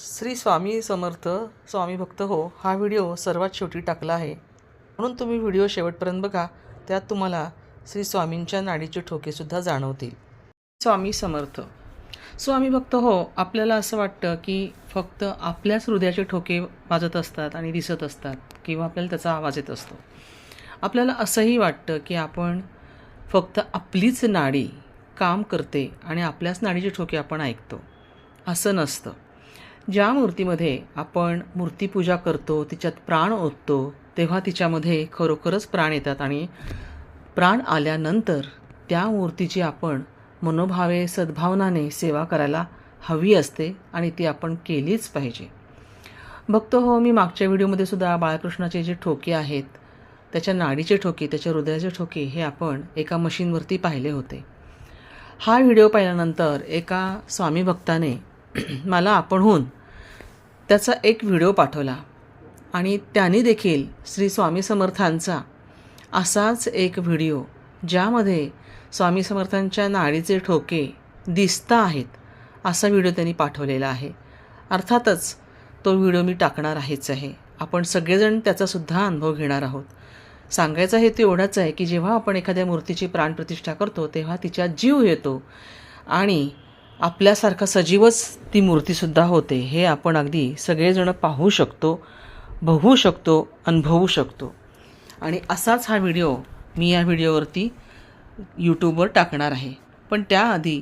श्री स्वामी समर्थ स्वामी भक्त हो हा व्हिडिओ सर्वात शेवटी टाकला आहे. म्हणून तुम्ही व्हिडिओ शेवटपर्यंत बघा त्यात तुम्हाला श्री स्वामींच्या नाडीचे ठोकेसुद्धा जाणवतील. स्वामी समर्थ. स्वामी भक्त हो आपल्याला असं वाटतं की फक्त आपल्याच हृदयाचे ठोके वाजत असतात आणि दिसत असतात किंवा आपल्याला त्याचा आवाज येत असतो. आपल्याला असंही वाटतं की आपण फक्त आपलीच नाडी काम करते आणि आपल्याच नाडीचे ठोके आपण ऐकतो. असं नसतं. ज्या मूर्तीमध्ये आपण मूर्तीपूजा करतो तिच्यात प्राण ओततो तेव्हा तिच्यामध्ये खरोखरच प्राण येतात. आणि प्राण आल्यानंतर त्या मूर्तीची आपण मनोभावे सद्भावनाने सेवा करायला हवी असते आणि ती आपण केलीच पाहिजे. बघतो हो मी मागच्या व्हिडिओमध्ये सुद्धा बाळकृष्णाचे जे ठोके आहेत त्याच्या नाडीचे ठोके त्याच्या हृदयाचे ठोके हे आपण एका मशीनवरती पाहिले होते. हा व्हिडिओ पाहिल्यानंतर एका स्वामी भक्ताने मला आपणहून त्याचा एक व्हिडिओ पाठवला. आणि त्याने देखील श्री स्वामी समर्थांचा असाच एक व्हिडिओ ज्यामध्ये स्वामी समर्थांच्या नाडीचे ठोके दिसता आहेत असा व्हिडिओ त्यांनी पाठवलेला आहे. अर्थातच तो व्हिडिओ मी टाकणार आहेच आहे. आपण सगळेजण त्याचासुद्धा अनुभव घेणार आहोत. सांगायचा हेतू एवढाच आहे की जेव्हा आपण एखाद्या मूर्तीची प्राणप्रतिष्ठा करतो तेव्हा तिच्यात जीव येतो आणि आपल्यासारखा सजीवच ती मूर्तीसुद्धा होते हे आपण अगदी सगळेजण पाहू शकतो बघू शकतो अनुभवू शकतो. आणि असाच हा व्हिडिओ मी या व्हिडिओवरती यूट्यूबवर टाकणार आहे. पण त्याआधी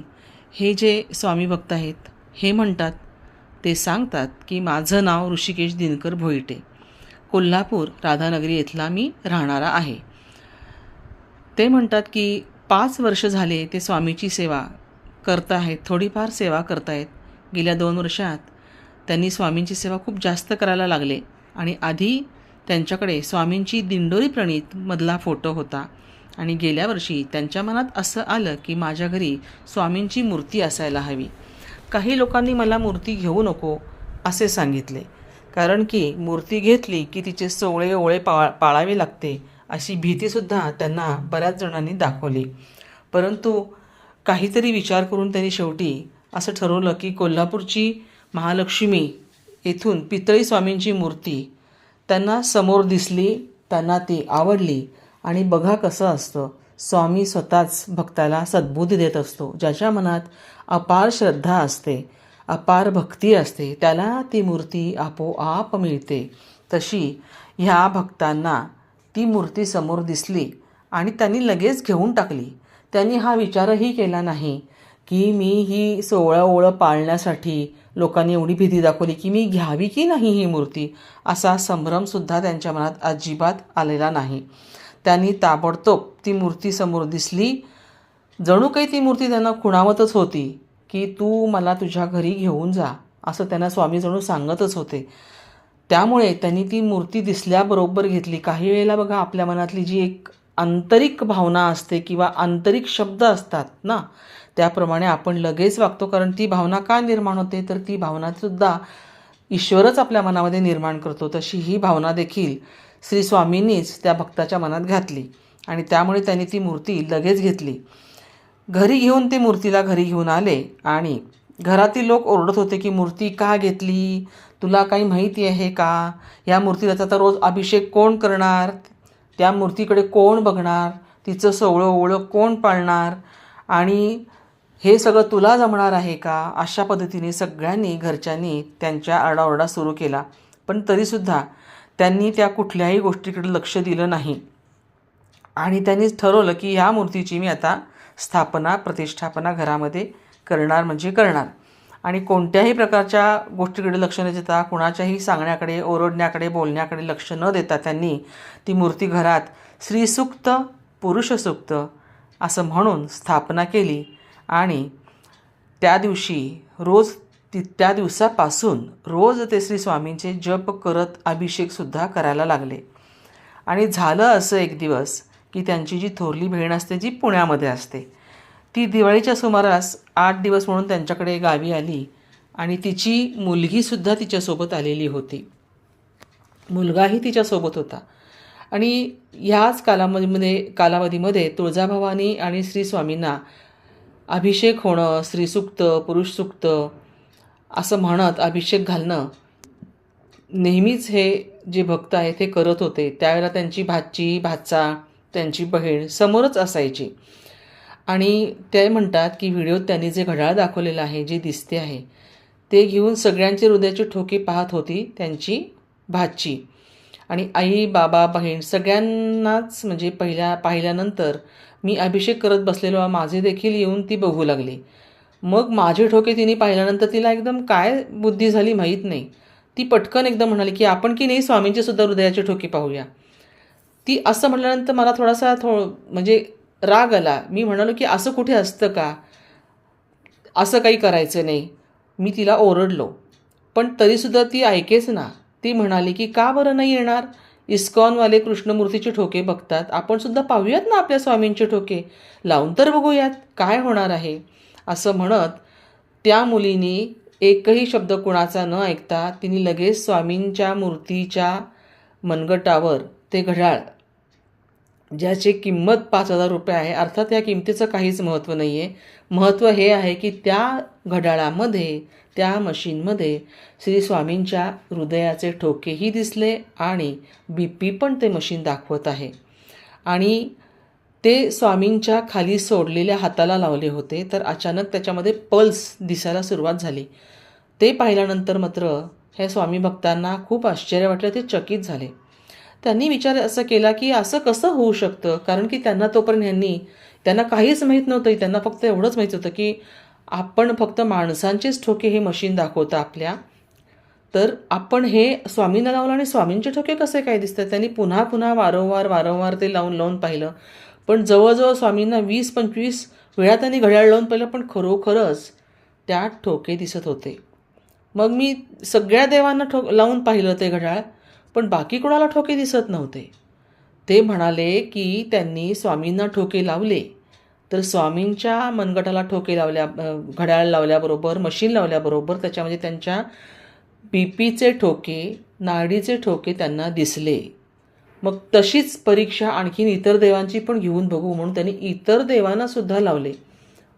हे जे स्वामी भक्त आहेत हे म्हणतात ते सांगतात की माझं नाव ऋषिकेश दिनकर भोईटे. कोल्हापूर राधानगरी येथला मी राहणारा आहे. ते म्हणतात की पाच वर्ष झाले ते स्वामीची सेवा करत आहेत थोडीफार सेवा करतायत गेल्या दोन वर्षात त्यांनी स्वामींची सेवा खूप जास्त करायला लागले आणि आधी त्यांच्याकडे स्वामींची दिंडोरी प्रणीत मधला फोटो होता. आणि गेल्या वर्षी त्यांच्या मनात असं आलं की माझ्या घरी स्वामींची मूर्ती असायला हवी. काही लोकांनी मला मूर्ती घेऊ नको असे सांगितले. कारण की मूर्ती घेतली की तिचे सोवळे ओळे पाळ पाळावे लागते अशी भीतीसुद्धा त्यांना बऱ्याच जणांनी दाखवली. परंतु काहीतरी विचार करून त्यांनी शेवटी असं ठरवलं की कोल्हापूरची महालक्ष्मी येथून पितळी स्वामींची मूर्ती त्यांना समोर दिसली त्यांना ती आवडली आणि बघा कसं असतं. स्वामी स्वतःच भक्ताला सद्बुद्धी देत असतो ज्याच्या मनात अपार श्रद्धा असते अपार भक्ती असते त्याला ती मूर्ती आपोआप मिळते. तशी ह्या भक्तांना ती मूर्ती समोर दिसली आणि त्यांनी लगेच घेऊन टाकली. त्यांनी हा विचारही केला नाही की मी ही सोवळं ओळं पाळण्यासाठी लोकांनी एवढी भीती दाखवली की मी घ्यावी की नाही ही मूर्ती असा संभ्रमसुद्धा त्यांच्या मनात अजिबात आलेला नाही. त्यांनी ताबडतोब ती मूर्ती समोर दिसली. जणू काही ती मूर्ती त्यांना खुणावतच होती की तू मला तुझ्या घरी घेऊन जा असं त्यांना स्वामी जणू सांगतच होते. त्यामुळे त्यांनी ती मूर्ती दिसल्याबरोबर घेतली. काही वेळेला बघा आपल्या मनातली जी एक आंतरिक भावना असते किंवा आंतरिक शब्द असतात ना त्याप्रमाणे आपण लगेच वागतो. कारण ती भावना का निर्माण होते? तर ती भावनासुद्धा ईश्वरच आपल्या मनामध्ये निर्माण करतो. तशी ही भावना देखील श्री स्वामींनीच त्या भक्ताच्या मनात घातली आणि त्यामुळे त्यांनी ती मूर्ती लगेच घेतली. घरी घेऊन ते मूर्तीला घरी घेऊन आले आणि घरातील लोक ओरडत होते की मूर्ती का घेतली? तुला काही माहिती आहे का? या मूर्तीला आता रोज अभिषेक कोण करणार? त्या मूर्तीकडे कोण बघणार? तिचं सवळं ओळं कोण पाळणार? आणि हे सगळं तुला जमणार आहे का? अशा पद्धतीने सगळ्यांनी घरच्यांनी त्यांच्या आरडाओरडा सुरू केला. पण तरीसुद्धा त्यांनी त्या कुठल्याही गोष्टीकडे लक्ष दिलं नाही. आणि त्यांनी ठरवलं की ह्या मूर्तीची मी आता स्थापना प्रतिष्ठापना घरामध्ये करणार म्हणजे करणार. आणि कोणत्याही प्रकारच्या गोष्टीकडे लक्ष न देता कुणाच्याही सांगण्याकडे ओरडण्याकडे बोलण्याकडे लक्ष न देता त्यांनी ती मूर्ती घरात स्त्रीसुक्त पुरुषसुक्त असं म्हणून स्थापना केली. आणि त्या दिवशी रोज ती त्या दिवसापासून रोज ते श्री स्वामींचे जप करत अभिषेकसुद्धा करायला लागले. आणि झालं असं एक दिवस की त्यांची जी थोरली बहीण असते जी पुण्यामध्ये असते ती दिवाळीच्या सुमारास आठ दिवस म्हणून त्यांच्याकडे गावी आली आणि तिची मुलगीसुद्धा तिच्यासोबत आलेली होती. मुलगाही तिच्यासोबत होता. आणि ह्याच कालामध्ये कालावधीमध्ये तुळजाभवानी आणि श्री स्वामींना अभिषेक होणं स्त्रीसुक्त पुरुषसुक्त असं म्हणत अभिषेक घालणं नेहमीच हे जे भक्त आहेत ते करत होते. त्यावेळेला त्यांची भाची भाचा त्यांची बहीण समोरच असायची. आणि ते म्हणतात की व्हिडिओत त्यांनी जे घड्याळ दाखवलेलं आहे जे दिसते आहे ते घेऊन सगळ्यांचे हृदयाची ठोके पाहत होती त्यांची भाची. आणि आई बाबा बहीण सगळ्यांनाच म्हणजे पहिल्या पाहिल्यानंतर मी अभिषेक करत बसलेलो. माझे देखील येऊन ती बघू लागली. मग माझे ठोके तिने पाहिल्यानंतर तिला एकदम काय बुद्धी झाली माहीत नाही. ती पटकन एकदम म्हणाली की आपण की नाही स्वामींचे सुद्धा हृदयाचे ठोके पाहूया. ती असं म्हटल्यानंतर मला थोडासा थो म्हणजे राग आला. मी म्हणालो की असं कुठे असतं का? असं काही करायचं नाही. मी तिला ओरडलो. पण तरीसुद्धा ती ऐकेच ना. ती म्हणाली की का बरं नाही येणार? इस्कॉनवाले कृष्णमूर्तीचे ठोके बघतात. आपण सुद्धा पाहूयात ना आपल्या स्वामींचे ठोके. लावून तर बघूयात. काय होणार आहे? असं म्हणत त्या मुलीनी एकही शब्द कुणाचा न ऐकता तिने लगेच स्वामींच्या मूर्तीच्या मनगटावर ते घड्याळ ज्याची किंमत पाच हजार रुपये आहे. अर्थात या किमतीचं काहीच महत्त्व नाही आहे महत्त्व हे आहे की त्या घड्याळामध्ये त्या मशीनमध्ये श्री स्वामींच्या हृदयाचे ठोकेही दिसले आणि बी पी पण ते मशीन दाखवत आहे. आणि ते स्वामींच्या खाली सोडलेल्या हाताला लावले होते तर अचानक त्याच्यामध्ये पल्स दिसायला सुरुवात झाली. ते पाहिल्यानंतर मात्र हे स्वामी भक्तांना खूप आश्चर्य वाटलं ते चकित झाले. त्यांनी विचार असं केला की असं कसं होऊ शकतं? कारण की त्यांना तोपर्यंत ह्यांनी त्यांना काहीच माहीत नव्हतं. त्यांना फक्त एवढंच माहीत होतं की आपण फक्त माणसांचेच ठोके हे मशीन दाखवतं आपल्या. तर आपण हे स्वामींना लावलं आणि स्वामींचे ठोके कसे काय दिसतात? त्यांनी पुन्हा पुन्हा वारंवार वारंवार ते लावून लावून पाहिलं. पण जवळजवळ स्वामींना वीस पंचवीस वेळा त्यांनी घड्याळ लावून पाहिलं पण खरोखरच त्यात ठोके दिसत होते. मग मी सगळ्या देवांना ठो लावून पाहिलं ते घड्याळ. पण बाकी कोणाला ठोके दिसत नव्हते. ते म्हणाले की त्यांनी स्वामींना ठोके लावले. तर स्वामींच्या मनगटाला ठोके लावल्या घड्याळ लावल्याबरोबर मशीन लावल्याबरोबर त्याच्यामध्ये त्यांच्या बी पीचे ठोके नाडीचे ठोके त्यांना दिसले. मग तशीच परीक्षा आणखीन इतर देवांची पण घेऊन बघू म्हणून त्यांनी इतर देवांनासुद्धा लावले.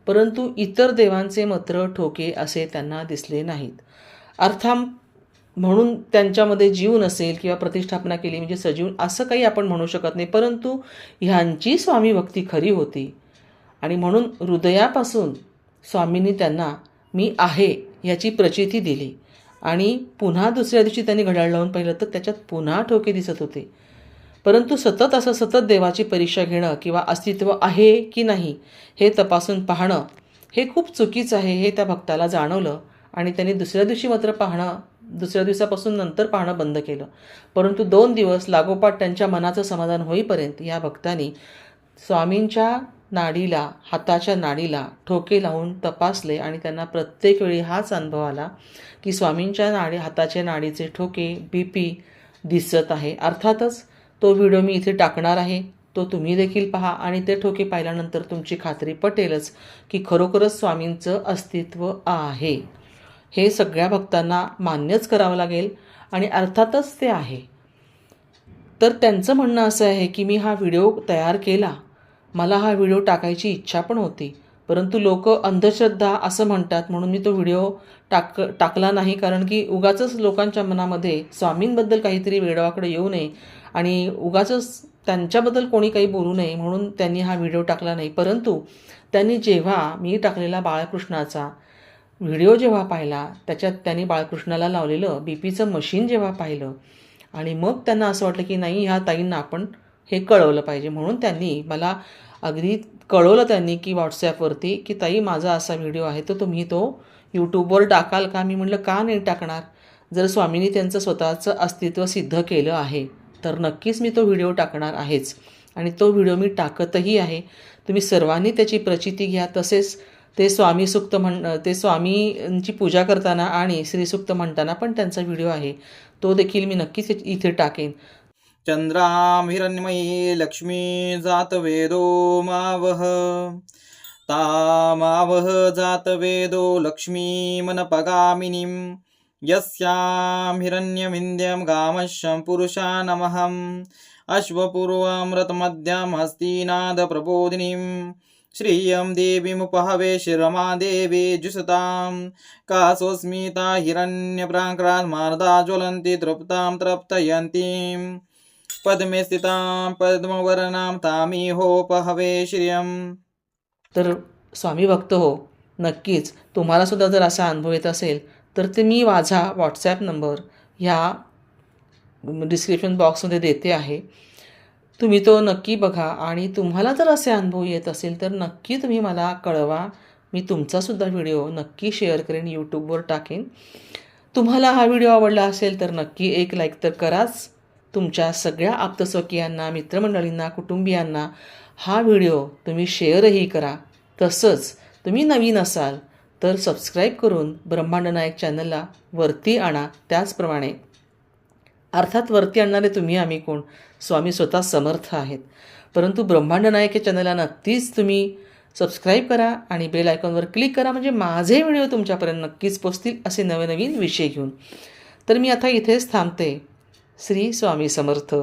परंतु इतर देवांचे मात्र ठोके असे त्यांना दिसले नाहीत. अर्थात म्हणून त्यांच्यामध्ये जीव नसेल किंवा प्रतिष्ठापना केली म्हणजे सजीव असं काही आपण म्हणू शकत नाही. परंतु ह्यांची स्वामी भक्ती खरी होती. आणि म्हणून हृदयापासून स्वामींनी त्यांना मी आहे याची प्रचिती दिली. आणि पुन्हा दुसऱ्या दिवशी त्यांनी घड्याळ लावून पाहिलं तर त्याच्यात पुन्हा ठोके दिसत होते. परंतु सतत असं सतत देवाची परीक्षा घेणं किंवा अस्तित्व आहे की नाही हे तपासून पाहणं हे खूप चुकीचं आहे हे त्या भक्ताला जाणवलं. आणि त्यांनी दुसऱ्या दिवशी मात्र पाहणं दुसऱ्या दिवसापासून नंतर पाहणं बंद केलं. परंतु दोन दिवस लागोपाठ त्यांच्या मनाचं समाधान होईपर्यंत या भक्तांनी स्वामींच्या नाडीला हाताच्या नाडीला ठोके लावून तपासले आणि त्यांना प्रत्येक वेळी हाच अनुभव आला की स्वामींच्या नाडी हाताच्या नाडीचे ठोके बी पी दिसत आहे. अर्थातच तो व्हिडिओ मी इथे टाकणार आहे. तो तुम्ही देखील पहा आणि ते ठोके पाहिल्यानंतर तुमची खात्री पटेलच की खरोखरच स्वामींचं अस्तित्व आहे. हे सगळ्या भक्तांना मान्यच करावं लागेल आणि अर्थातच ते आहे. तर त्यांचं म्हणणं असं आहे की मी हा व्हिडिओ तयार केला. मला हा व्हिडिओ टाकायची इच्छा पण होती. परंतु लोक अंधश्रद्धा असं म्हणतात म्हणून मी तो व्हिडिओ टाक टाकला नाही. कारण की उगाचंच लोकांच्या मनामध्ये स्वामींबद्दल काहीतरी वेडवाकडे येऊ नये आणि उगाचंच त्यांच्याबद्दल कोणी काही बोलू नये म्हणून त्यांनी हा व्हिडिओ टाकला नाही. परंतु त्यांनी जेव्हा मी टाकलेला बाळकृष्णाचा व्हिडिओ जेव्हा पाहिला त्याच्यात त्यांनी बाळकृष्णाला लावलेलं बी पीचं मशीन जेव्हा पाहिलं आणि मग त्यांना असं वाटलं की नाही ह्या ताईंना आपण हे कळवलं पाहिजे. म्हणून त्यांनी मला अगदी कळवलं त्यांनी की व्हॉट्सॲपवरती की ताई माझा असा व्हिडिओ आहे तर तुम्ही तो यूट्यूबवर टाकाल का? मी म्हटलं का नाही टाकणार? जर स्वामींनी त्यांचं स्वतःचं अस्तित्व सिद्ध केलं आहे तर नक्कीच मी तो व्हिडिओ टाकणार आहेच. आणि तो व्हिडिओ मी टाकतही आहे. तुम्ही सर्वांनी त्याची प्रचिती घ्या तसेच ते स्वामी सुक्त म्हण ते स्वामींची पूजा करताना आणि श्रीसुक्त म्हणताना पण त्यांचा व्हिडिओ आहे. तो देखील मी नक्कीच इथे टाकेन. चन्द्रां हिरण्मयी लक्ष्मी जातवेदो मावह. तामावह जात जातवेदो लक्ष्मीमनपगामिनीं यस्यां हिरण्यमिन्द्यं गामश्यं पुरुषानमहम्. अश्वपूर्वं रथमद्यं हस्तीनादप्रबोधिनीं श्रियं देवीमुपहवे शिरमादेवी जुषतां कासोऽस्मिता हिरण्यप्राङ्क्रान्मार्दा ज्वलन्ति तृप्तां तृप्तयन्तीं पद्मे स्थितां पद्मवर्णां तामिहोपहवे श्रियं तर स्वामी भक्त हो नक्कीच तुम्हालासुद्धा जर असा अनुभव येत असेल तर ते मी माझा व्हॉट्सॲप नंबर ह्या डिस्क्रिप्शन बॉक्समध्ये देते आहे. तुम्ही तो नक्की बघा. आणि तुम्हाला जर असे अनुभव येत असेल तर नक्की तुम्ही मला कळवा. मी तुमचासुद्धा व्हिडिओ नक्की शेअर करेन यूट्यूबवर टाकेन. तुम्हाला हा व्हिडिओ आवडला असेल तर नक्की एक लाईक तर कराच. तुमच्या सगळ्या आप्तस्वकीयांना मित्रमंडळींना कुटुंबियांना हा व्हिडिओ तुम्ही शेअरही करा. तसंच तुम्ही नवीन असाल तर सबस्क्राईब करून ब्रह्मांड नायक चॅनलला वरती आणा. त्याचप्रमाणे अर्थात वरती आणणारे तुम्ही आम्ही कोण? स्वामी स्वतः समर्थ आहेत. परंतु ब्रह्मांड नायक या चॅनलला नक्कीच तुम्ही सबस्क्राईब करा आणि बेल आयकॉनवर क्लिक करा म्हणजे माझे व्हिडिओ तुमच्यापर्यंत नक्कीच पोचतील असे नवनवीन विषय घेऊन. तर मी आता इथेच थांबते. श्री स्वामी समर्थ.